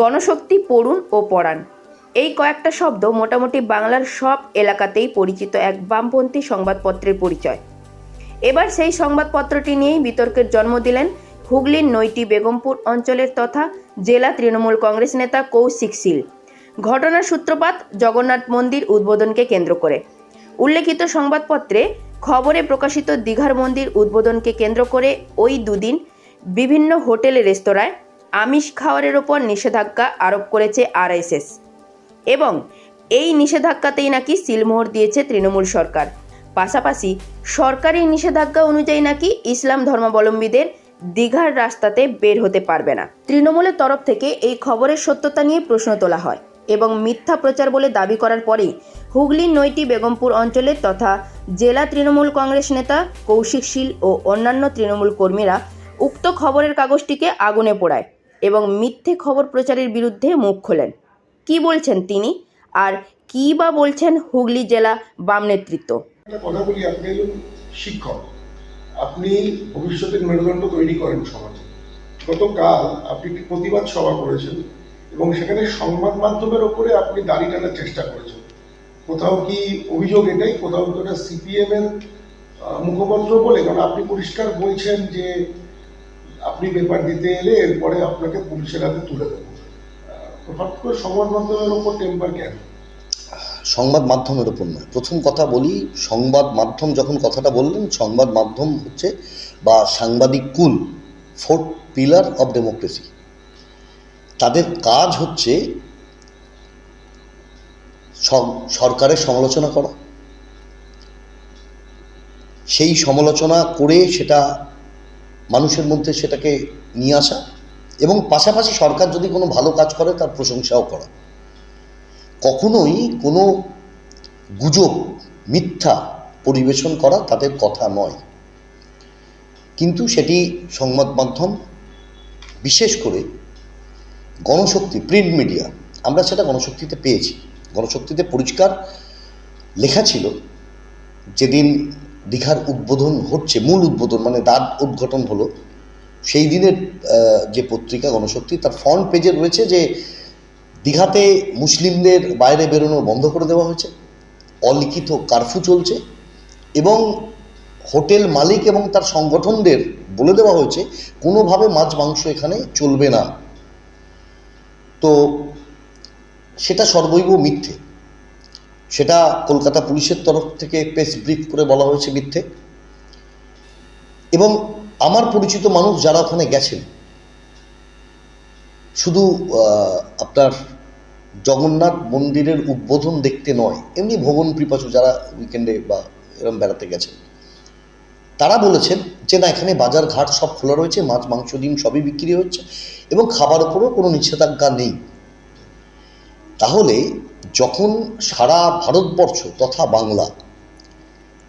গণশক্তি পড়ুন ও পড়ান। এই কয়েকটা শব্দ মোটামুটি বাংলার সব এলাকাতেই পরিচিত এক বামপন্থী সংবাদপত্রের পরিচয়। এবার সেই সংবাদপত্রটি নিয়েই বিতর্কের জন্ম দিলেন হুগলির নৈটি বেগমপুর অঞ্চলের তথা জেলা তৃণমূল কংগ্রেস নেতা কৌশিক শীল। ঘটনার সূত্রপাত জগন্নাথ মন্দির উদ্বোধনকে কেন্দ্র করে। উল্লেখিত সংবাদপত্রে খবরে প্রকাশিত দীঘার মন্দির উদ্বোধনকে কেন্দ্র করে ওই দুদিন বিভিন্ন হোটেল রেস্তোরাঁয় আমিষ খাওয়ারের ওপর নিষেধাজ্ঞা আরোপ করেছে আরএসএস। এবং এই নিষেধাজ্ঞাতেই নাকি সিলমোহর দিয়েছে তৃণমূল সরকার। পাশাপাশি সরকারি নিষেধাজ্ঞা অনুযায়ী নাকি ইসলাম ধর্মাবলম্বীদের দীঘার রাস্তাতে বের হতে পারবে না। তৃণমূলের তরফ থেকে এই খবরের সত্যতা নিয়ে প্রশ্ন তোলা হয় এবং মিথ্যা প্রচার বলে দাবি করার পরেই হুগলির নৈটি, বেগমপুর অঞ্চলের তথা জেলা তৃণমূল কংগ্রেস নেতা কৌশিক শীল ও অন্যান্য তৃণমূল কর্মীরা উক্ত খবরের কাগজটিকে আগুনে পোড়ায়। এবং মিথ্যে খবর প্রচারের বিরুদ্ধে মুখ খোলেন। কি বলছেন তিনি? আর কী বা বলছেন হুগলি জেলা বাম নেতৃত্ব? কথা বলি, আপনি শিক্ষক। আপনি ভবিষ্যতের মেরুদণ্ড তৈরি করেন সমাজে। গতকাল আপনি একটি প্রতিবাদ সভা করেছেন এবং সেখানে সংবাদ মাধ্যমের ওপরে আপনি দাড়ি টানার চেষ্টা করেছেন। কোথাও কি অভিযোগ এটাই? কোথাও কি ওটা সিপিএম এর মুখপত্র বলে? কারণ আপনি পরিষ্কার বলছেন যে আপনি পেপার দিতে এলে এরপরে আপনাকে পুলিশের হাতে তুলে দেবো। হঠাৎ করে সংবাদ মাধ্যমের ওপর টেম্পার কেন? সংবাদ মাধ্যমের ওপর নয়। প্রথম কথা বলি, সংবাদ মাধ্যম যখন কথাটা বললেন, সংবাদ মাধ্যম হচ্ছে বা সাংবাদিক কুল ফোর্থ পিলার অফ ডেমোক্রেসি তাদের কাজ হচ্ছে সরকারের সমালোচনা করা। সেই সমালোচনা করে সেটা মানুষের মধ্যে সেটাকে নিয়ে আসা এবং পাশাপাশি সরকার যদি কোনো ভালো কাজ করে, তার প্রশংসাও করা। কখনোই কোনো গুজব, মিথ্যা পরিবেশন করা তাদের কথা নয়। কিন্তু সেটি সংবাদ মাধ্যম, বিশেষ করে গণশক্তি প্রিন্ট মিডিয়া আমরা সেটা গণশক্তিতে পেয়েছি। গণশক্তিতে পরিষ্কার লেখা ছিল, যেদিন দীঘার উদ্বোধন হচ্ছে মূল উদ্বোধন মানে দ্বার উদ্ঘাটন হলো। সেই দিনের যে পত্রিকা গণশক্তি, তার ফ্রন্ট পেজে রয়েছে যে দীঘাতে মুসলিমদের বাইরে বেরোনো বন্ধ করে দেওয়া হয়েছে, অলিখিত কারফু চলছে এবং হোটেল মালিক এবং তার সংগঠনদের বলে দেওয়া হয়েছে, কোনোভাবে মাছ মাংস এখানে চলবে না। তো সেটা সর্বৈব মিথ্যে। সেটা কলকাতা পুলিশের তরফ থেকে প্রেস ব্রিফ করে বলা হয়েছে মিথ্যে। এবং আমার পরিচিত মানুষ যারা ওখানে গেছেন, শুধু আপনার জগন্নাথ মন্দিরের উদ্বোধন দেখতে নয়, এমনি ভবন পিপাসু যারা উইকেন্ডে বা এরম বেড়াতে গেছেন, তারা বলেছেন যে না, এখানে বাজার ঘাট সব খোলা রয়েছে, মাছ, মাংস, ডিম সবই বিক্রি হচ্ছে এবং খাবার উপরেও কোনো নিষেধাজ্ঞা নেই। তাহলে যখন সারা ভারতবর্ষ তথা বাংলা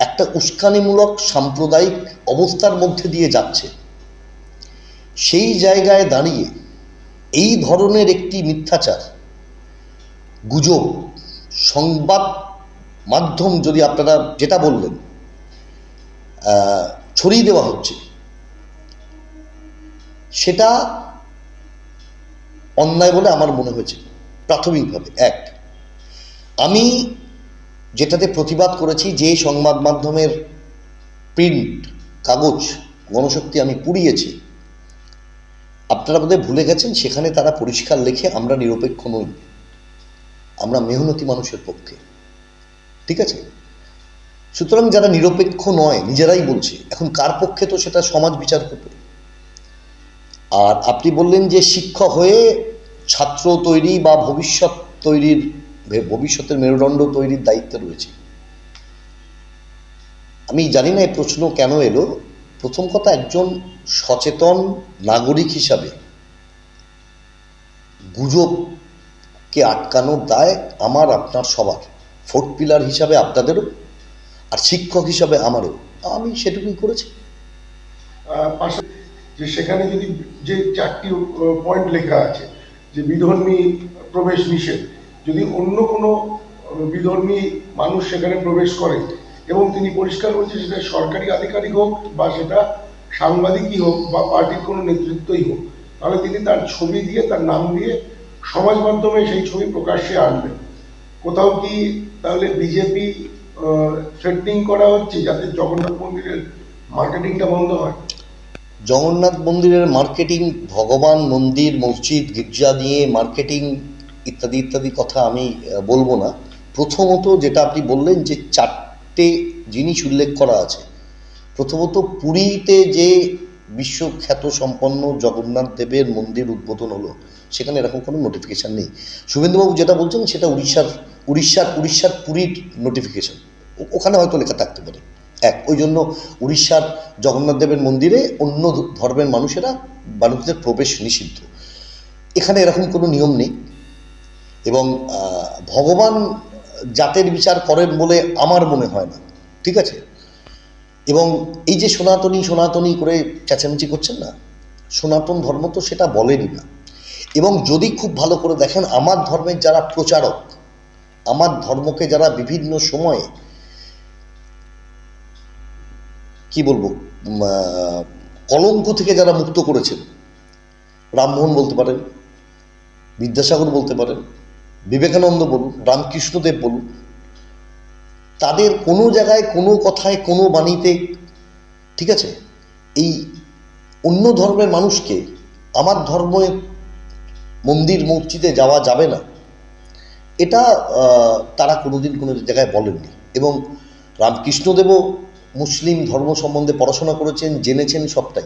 একটা উস্কানিমূলক সাম্প্রদায়িক অবস্থার মধ্যে দিয়ে যাচ্ছে, সেই জায়গায় দাঁড়িয়ে এই ধরনের একটি মিথ্যাচার, গুজব, সংবাদ মাধ্যম যদি আপনারা যেটা বললেন ছড়িয়ে দেওয়া হচ্ছে, সেটা অন্যায় বলে আমার মনে হয়েছে। প্রাথমিকভাবে, এক, আমি যেটাতে প্রতিবাদ করেছি যে সংবাদ মাধ্যমের প্রিন্ট কাগজ, গণশক্তি আমি পুড়িয়েছি, আপনারা বোধহয় ভুলে গেছেন, সেখানে তারা পরিষ্কার লেখে আমরা নিরপেক্ষ নই। আমরা মেহনতি মানুষের পক্ষে। ঠিক আছে? সুতরাং যারা নিরপেক্ষ নয়, নিজেরাই বলছে, এখন কার পক্ষে তো সেটা সমাজ বিচার করবে? আর আপনি বললেন যে শিক্ষক হয়ে ছাত্র তৈরি বা ভবিষ্যৎ তৈরির ভবিষ্যতের মেরুদণ্ড তৈরির দায়িত্বে রয়েছে। আমি জানি না এই প্রশ্ন কেন এলো। প্রথম কথা, একজন সচেতন নাগরিক হিসাবে গুজবকে আটকানোর দায় আমার, আপনার সবার। ফোর্থ পিলার হিসাবে আপনাদেরও আর শিক্ষক হিসাবে আমারও। আমি সেটুকুই করেছি। যে সেখানে যদি যে চারটি পয়েন্ট লেখা আছে যে বিধর্মী প্রবেশ নিষেধ। যদি অন্য কোনো বিধর্মী মানুষ সেখানে প্রবেশ করে এবং তিনি পরিষ্কার বলছে সেটা সরকারি আধিকারিক হোক বা সেটা সাংবাদিকই হোক বা পার্টির কোনো নেতৃত্বই হোক, তাহলে তিনি তার ছবি দিয়ে, তার নাম দিয়ে সমাজ মাধ্যমে সেই ছবি প্রকাশ্যে আনবে কোথাও কি তাহলে বিজেপি থ্রেটিং করা হচ্ছে যাতে জগন্নাথ মন্দিরের মার্কেটিংটা বন্ধ হয়? জগন্নাথ মন্দিরের মার্কেটিং ভগবান মন্দির, মসজিদ, গির্জা নিয়ে মার্কেটিং ইত্যাদি ইত্যাদি কথা আমি বলব না। প্রথমত যেটা আপনি বললেন যে চারটে জিনিস উল্লেখ করা আছে। প্রথমত পুরীতে যে বিশ্বখ্যাত সম্পন্ন জগন্নাথ দেবের মন্দির উদ্বোধন হলো, সেখানে এরকম কোনো নোটিফিকেশান নেই। শুভেন্দুবাবু যেটা বলছেন সেটা উড়িষ্যার উড়িষ্যার উড়িষ্যার পুরীর নোটিফিকেশান ওখানে হয়তো লেখা থাকতে পারে। এক। ওই জন্য উড়িষ্যার জগন্নাথ দেবের মন্দিরে অন্য ধর্মের মানুষেরা বাণিজ্যের প্রবেশ নিষিদ্ধ। এখানে এরকম কোনো নিয়ম নেই। এবং ভগবান জাতের বিচার করেন বলে আমার মনে হয় না। ঠিক আছে? এবং এই যে সনাতনী সনাতনী করে চেঁচামেচি করছেন না, সনাতন ধর্ম তো সেটা বলেনি না। এবং যদি খুব ভালো করে দেখেন, আমার ধর্মের যারা প্রচারক, আমার ধর্মকে যারা বিভিন্ন সময়ে কি বলব কলঙ্ক থেকে যারা মুক্ত করেছেন, রামমোহন বলতে পারেন, বিদ্যাসাগর বলতে পারেন, বিবেকানন্দ বলুন, রামকৃষ্ণদেব বলুন, তাদের কোনো জায়গায়, কোনো কথায়, কোনো বাণীতে, ঠিক আছে, এই অন্য ধর্মের মানুষকে, আমার ধর্মে মন্দির, মসজিদে যাওয়া যাবে না, এটা তারা কোনোদিন কোনো জায়গায় বলেননি এবং রামকৃষ্ণদেবও মুসলিম ধর্ম সম্বন্ধে পড়াশোনা করেছেন, জেনেছেন সবটাই।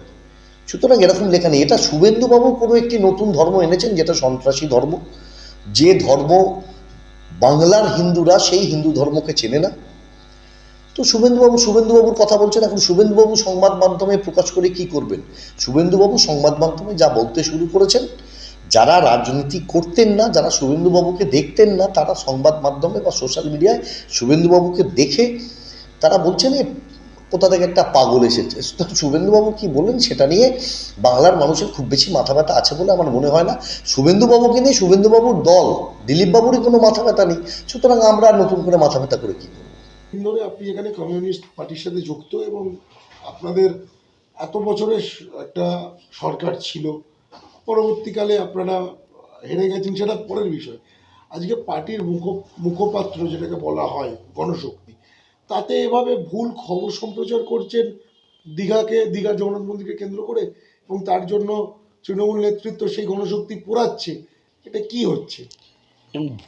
সুতরাং এরকম লেখা নেই। এটা শুভেন্দুবাবু কোনো একটি নতুন ধর্ম এনেছেন যেটা সন্ত্রাসী ধর্ম। যে ধর্ম বাংলার হিন্দুরা সেই হিন্দু ধর্মকে চেনে না। তো শুভেন্দুবাবু, শুভেন্দুবাবুর কথা বলছেন। এখন শুভেন্দুবাবু সংবাদ মাধ্যমে প্রকাশ করে কি করবেন? শুভেন্দুবাবু সংবাদ মাধ্যমে যা বলতে শুরু করেছেন, যারা রাজনীতি করতেন না, যারা শুভেন্দুবাবুকে দেখতেন না, তারা সংবাদ মাধ্যমে বা সোশ্যাল মিডিয়ায় শুভেন্দুবাবুকে দেখে তারা বলছেন কোথা থেকে একটা পাগল এসেছে? তো শুভেন্দুবাবু কি বললেন? সেটা নিয়ে বাংলার মানুষের খুব বেশি মাথা ব্যথা আছে বলে আমার মনে হয় না। শুভেন্দুবাবুকে নিয়ে শুভেন্দুবাবুর দল, দিলীপবাবুরই কোনো মাথা ব্যথা নেই। সুতরাং আমরা নতুন করে মাথা ব্যথা করে কী ধরে আপনি এখানে কমিউনিস্ট পার্টির সাথে যুক্ত এবং আপনাদের এত বছরের একটা সরকার ছিল। পরবর্তীকালে আপনারা হেরে গেছেন, সেটা পরের বিষয়। আজকে পার্টির মুখ, মুখপাত্র যেটাকে বলা হয় গণশক্তি তাতে এভাবে ভুল খবর সম্প্রচার করছেন দীঘাকে দীঘা জগন্নাথ মন্দিরকে কেন্দ্র করে এবং তার জন্য তৃণমূল নেতৃত্ব সেই গণশক্তি পোড়াচ্ছে এটা কি হচ্ছে?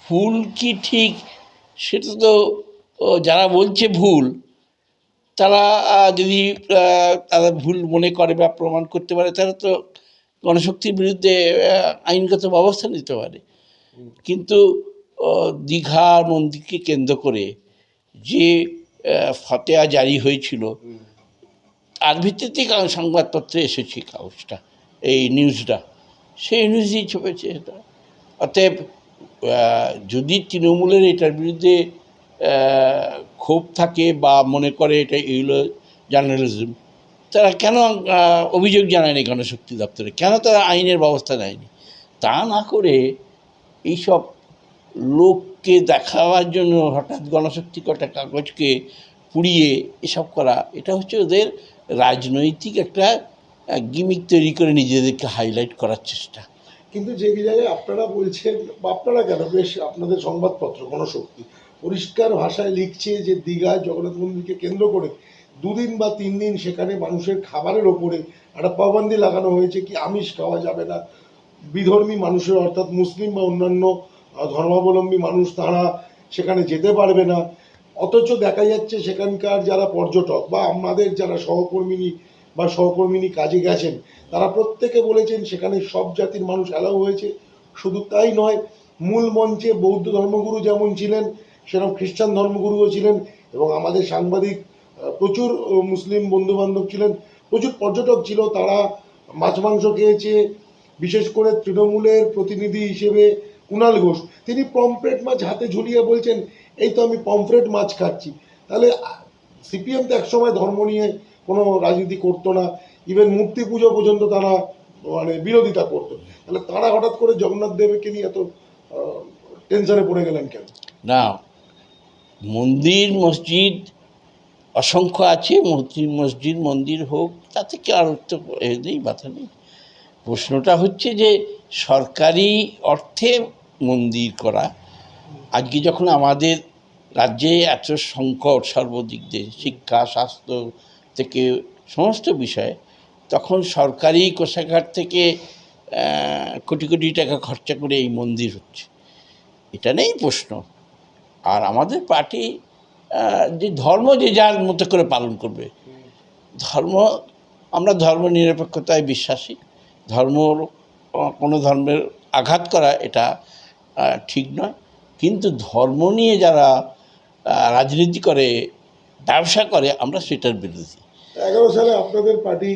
ভুল কি ঠিক সেটা তো যারা বলছে ভুল তারা যদি তারা ভুল মনে করে বা প্রমাণ করতে পারে তারা তো গণশক্তির বিরুদ্ধে আইনগত ব্যবস্থা নিতে পারে। কিন্তু দীঘা মন্দিরকে কেন্দ্র করে যে ফতেয়া জারি হয়েছিল। তার ভিত্তিতেই কারণ সংবাদপত্রে এসেছে কাগজটা এই নিউজটা সেই নিউজই ছপেছে এটা। অতএব যদি তৃণমূলের এটার বিরুদ্ধে ক্ষোভ থাকে বা মনে করে এটা এগুলো জার্নালিজম তারা কেন অভিযোগ জানায়নি গণশক্তি দপ্তরে? কেন তারা আইনের ব্যবস্থা নেয়নি? তা না করে এইসব লোককে দেখাবার জন্য হঠাৎ গণশক্তি কটা কাগজকে পুড়িয়ে এসব করা, এটা হচ্ছে ওদের রাজনৈতিক একটা গিমিক তৈরি করে নিজেদেরকে হাইলাইট করার চেষ্টা। কিন্তু যে জায়গায় আপনারা বলছেন, বা আপনারা কেন, বেশ আপনাদের সংবাদপত্র গণশক্তি পরিষ্কার ভাষায় লিখছে যে দীঘায় জগন্নাথ মন্দিরকে কেন্দ্র করে দুদিন বা তিন দিন সেখানে মানুষের খাবারের ওপরে একটা পাবন্দি লাগানো হয়েছে কি আমিষ খাওয়া যাবে না, বিধর্মী মানুষের, অর্থাৎ মুসলিম বা অন্যান্য ধর্মাবলম্বী মানুষ তারা সেখানে যেতে পারবে না। অথচ দেখা যাচ্ছে সেখানকার যারা পর্যটক বা আমাদের যারা সহকর্মিনী বা সহকর্মিনী কাজে গেছেন, তারা প্রত্যেকে বলেছেন সেখানে সব জাতির মানুষ অ্যালাউ হয়েছে। শুধু তাই নয়, মূল মঞ্চে বৌদ্ধ ধর্মগুরু যেমন ছিলেন, সেরকম খ্রিস্টান ধর্মগুরুও ছিলেন এবং আমাদের সাংবাদিক প্রচুর মুসলিম বন্ধুবান্ধব ছিলেন, প্রচুর পর্যটক ছিল তারা। মাছ মাংস খেয়েছে, বিশেষ করে তৃণমূলের প্রতিনিধি হিসেবে কুণাল ঘোষ। তিনি পমফ্রেট মাছ হাতে ঝুলিয়ে বলছেন, এই তো আমি পমফ্রেট মাছ খাচ্ছি। তাহলে, সিপিএম তো একসময় ধর্ম নিয়ে কোনো রাজনীতি করতো না। ইভেন মূর্তি পুজো পর্যন্ত তারা মানে বিরোধিতা করতো। তাহলে তারা হঠাৎ করে জগন্নাথ দেবকে নিয়ে এত টেনশনে পড়ে গেলেন কেন? না, মন্দির, মসজিদ অসংখ্য আছে। মসজিদ মসজিদ, মন্দির হোক, তাতে কি আর তো এ নেই, বাধা নেই। প্রশ্নটা হচ্ছে যে, সরকারি অর্থে মন্দির করা। আজকে যখন আমাদের রাজ্যে এত সংকট সর্বদিক দিয়ে, শিক্ষা, স্বাস্থ্য থেকে সমস্ত বিষয়ে, তখন সরকারি কোষাগার থেকে কোটি কোটি টাকা খরচা করে এই মন্দির হচ্ছে। এটা নেই প্রশ্ন। আর আমাদের পার্টি যে ধর্ম যে যার মতো করে পালন করবে। ধর্ম, আমরা ধর্ম নিরপেক্ষতায় বিশ্বাসী। ধর্ম কোনো ধর্মের আঘাত করা এটা ঠিক নয়। কিন্তু ধর্ম নিয়ে যারা রাজনীতি করে ব্যবসা করে আমরা সেটার বিরোধী। এগারো সালে আপনাদের পার্টি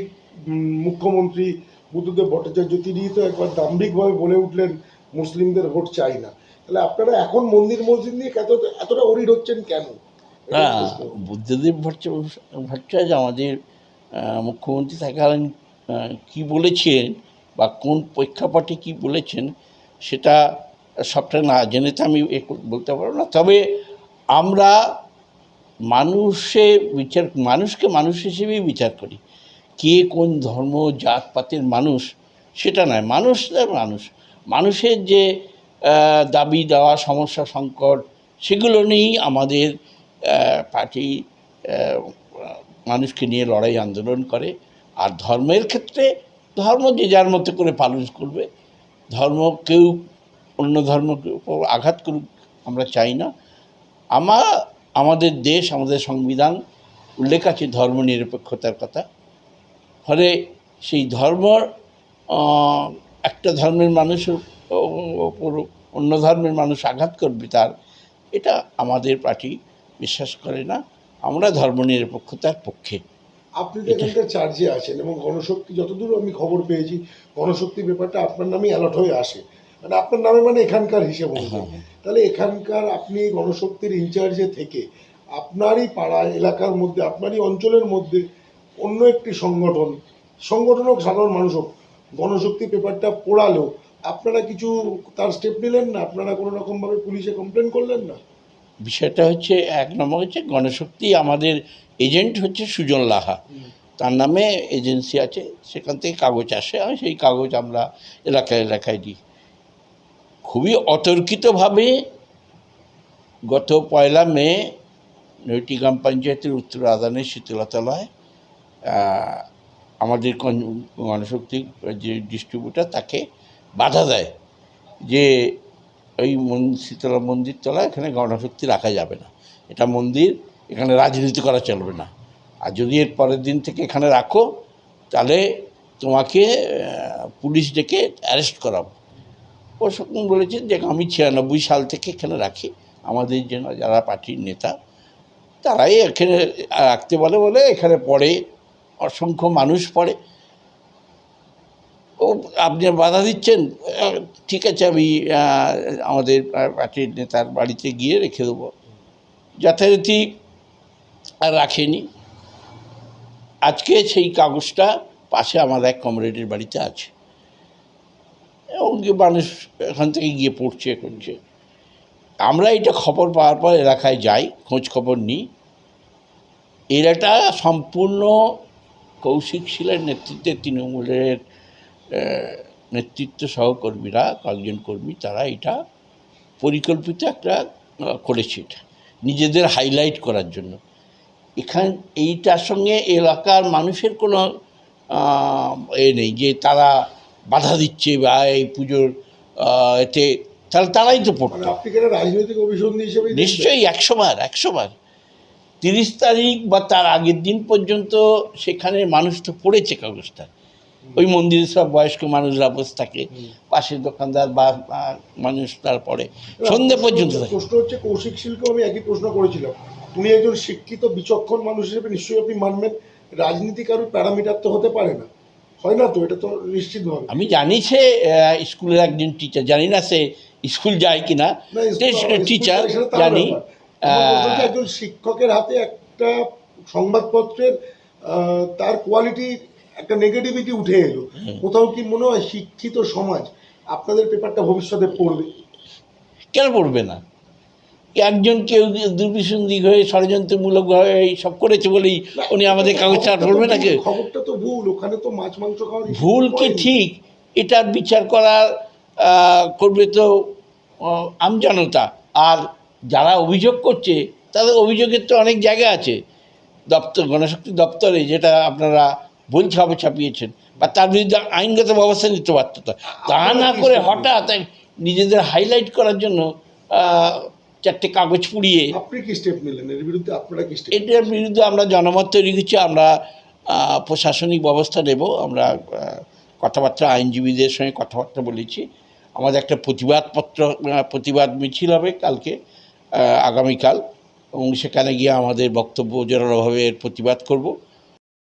মুখ্যমন্ত্রী বুদ্ধদেব ভট্টাচার্য তিনি তো একবার দাম্ভিকভাবে বলে উঠলেন মুসলিমদের ভোট চাই না। তাহলে আপনারা এখন মন্দির মসজিদ নিয়ে এত এতটা অরিড হচ্ছেন কেন? না প্রশ্ন। বুদ্ধদেব ভট্টাচার্য ভট্টাচার্য আমাদের মুখ্যমন্ত্রী থাকাকালীন কী বলেছেন বা কোন প্রেক্ষাপটে কী বলেছেন সেটা সবটা না জেনে তো আমি বলতে পারব না। তবে আমরা মানুষে বিচার, মানুষকে মানুষ হিসেবেই বিচার করি। কে কোন ধর্ম, জাতপাতের মানুষ সেটা নয়। মানুষ মানুষ। মানুষের যে দাবি দেওয়া, সমস্যা, সংকট সেগুলো নিয়েই আমাদের পার্টি মানুষকে নিয়ে লড়াই, আন্দোলন করে। আর ধর্মের ক্ষেত্রে ধর্ম যে যার মতো করে পালন করবে, ধর্ম কেউ অন্য ধর্মকে উপর আঘাত করুক আমরা চাই না। আমার আমাদের দেশ আমাদের সংবিধান উল্লেখ আছে ধর্ম নিরপেক্ষতার কথা। ফলে সেই ধর্ম একটা ধর্মের মানুষের ওপর অন্য ধর্মের মানুষ আঘাত করবে তার এটা আমাদের পার্টি বিশ্বাস করে না। আমরা ধর্ম নিরপেক্ষতার পক্ষে। আপনি তো এখানকার চার্জে আছেন এবং গণশক্তি যতদূর আমি খবর পেয়েছি গণশক্তি ব্যাপারটা আপনার নামেই অ্যালার্ট হয়ে আসে। মানে আপনার নামে মানে এখানকার হিসেব অনুযায়ী তাহলে এখানকার আপনি গণশক্তির ইনচার্জে থেকে আপনারই পাড়া এলাকার মধ্যে আপনারই অঞ্চলের মধ্যে অন্য একটি সংগঠন সংগঠন হোক সাধারণ মানুষ হোক গণশক্তি পেপারটা পোড়ালেও আপনারা কিছু তার স্টেপ নিলেন না? আপনারা কোনো রকমভাবে পুলিশে কমপ্লেন করলেন না? বিষয়টা হচ্ছে এক নম্বর হচ্ছে গণশক্তি আমাদের এজেন্ট হচ্ছে সুজন লাহা। তার নামে এজেন্সি আছে সেখান থেকে কাগজ আসে আর সেই কাগজ আমরা এলাকায় এলাকায় দিই। খুবই অতর্কিতভাবে গত পয়লা মে নৈটি গ্রাম পঞ্চায়েতের উত্তর আদানের শীতলতলায় আমাদের গণশক্তি যে ডিস্ট্রিবিউটার তাকে বাধা দেয় যে ওই শীতলা মন্দির তলা এখানে গণশক্তি রাখা যাবে না। এটা মন্দির, এখানে রাজনীতি করা চলবে না। আর যদি এর পরের দিন থেকে এখানে রাখো, তাহলে তোমাকে পুলিশ ডেকে অ্যারেস্ট করাবো। ও বলেছেন যে আমি ছিয়ানব্বই সাল থেকে এখানে রাখি। আমাদের জন্য যারা পার্টির নেতা, তারাই এখানে রাখতে বলে বলে এখানে পড়ে। অসংখ্য মানুষ পড়ে। ও, আপনি বাধা দিচ্ছেন? ঠিক আছে, আমি আমাদের পার্টির নেতার বাড়িতে গিয়ে রেখে দেবো। যথারীতি আর রাখেনি। আজকে সেই কাগজটা পাশে আমার এক কমরেডের বাড়িতে আছে। কি মানুষ এখান থেকে গিয়ে পড়ছে করছে আমরা এটা খবর পাওয়ার পর এলাকায় যাই, খোঁজ খবর নিই। এলাকা সম্পূর্ণ কৌশিক শিলের নেতৃত্বে তৃণমূলের নেতৃত্ব সহকর্মীরা, কয়েকজন কর্মী, তারা এটা পরিকল্পিত একটা করেছে এটা। নিজেদের হাইলাইট করার জন্য। এখান, এইটার সঙ্গে এলাকার মানুষের কোনো এ নেই যে তারা বাধা দিচ্ছে বা এই পুজোর এতে তাহলে তারাই তো মানে পড়তো কেন রাজনৈতিক অভিসন্ধি হিসেবে নিশ্চয়ই একশোবার একশোবার। তিরিশ তারিখ বা তার আগের দিন পর্যন্ত সেখানে মানুষ তো পড়েছে কাগজটা ওই মন্দিরে সব বয়স্ক মানুষরা বসে থাকে পাশের দোকানদার বা মানুষ তারপরে সন্ধে পর্যন্ত প্রশ্ন হচ্ছে কৌশিক শিল্পেও আমি একই প্রশ্ন করেছিলাম। উনি একজন শিক্ষিত বিচক্ষণ মানুষ হিসেবে নিশ্চয়ই আপনি মানবেন। রাজনীতি কারোর প্যারামিটার তো হতে পারে না। হয় না তো? এটা তো নিশ্চিত নিশ্চিতভাবে। আমি জানি সে স্কুলের একজন টিচার জানি না সে স্কুল যায় কি না টিচার জানি একজন শিক্ষকের হাতে একটা সংবাদপত্রের তার কোয়ালিটি একটা নেগেটিভিটি উঠে এলো। কোথাও কি মনে হয় শিক্ষিত সমাজ আপনাদের পেপারটা ভবিষ্যতে পড়বে? কেন পড়বে না? একজন কেউ দুর্বিসন্ধি হয়ে ষড়যন্ত্রমূলক হয়ে সব করেছে বলেই উনি আমাদের কাগজটা আর পড়বে না কেউ? খবরটা তো ভুল ওখানে তো মাছ মাংস issue ভুল কি ঠিক? এটার বিচার করার করবে তো আমজনতা। আর যারা অভিযোগ করছে তাদের অভিযোগের তো অনেক জায়গা আছে। দপ্তর গণশক্তি দপ্তরে যেটা আপনারা ভুল ছাপে ছাপিয়েছেন বা তার বিরুদ্ধে আইনগত ব্যবস্থা নিতে পারত তা না করে হঠাৎ নিজেদের হাইলাইট করার জন্য চারটে কাগজ পুড়িয়ে আপনি কি স্টেপ নিলেন? এর বিরুদ্ধে আপনারা কি স্টেপ এটার বিরুদ্ধে আমরা জনমত তৈরি করছি আমরা প্রশাসনিক ব্যবস্থা নেব আমরা কথাবার্তা আইনজীবীদের সঙ্গে কথাবার্তা বলেছি। আমাদের একটা প্রতিবাদপত্র প্রতিবাদ মিছিল হবে কালকে আগামীকাল। এবং সেখানে গিয়ে আমাদের বক্তব্য জোরালোভাবে প্রতিবাদ করব।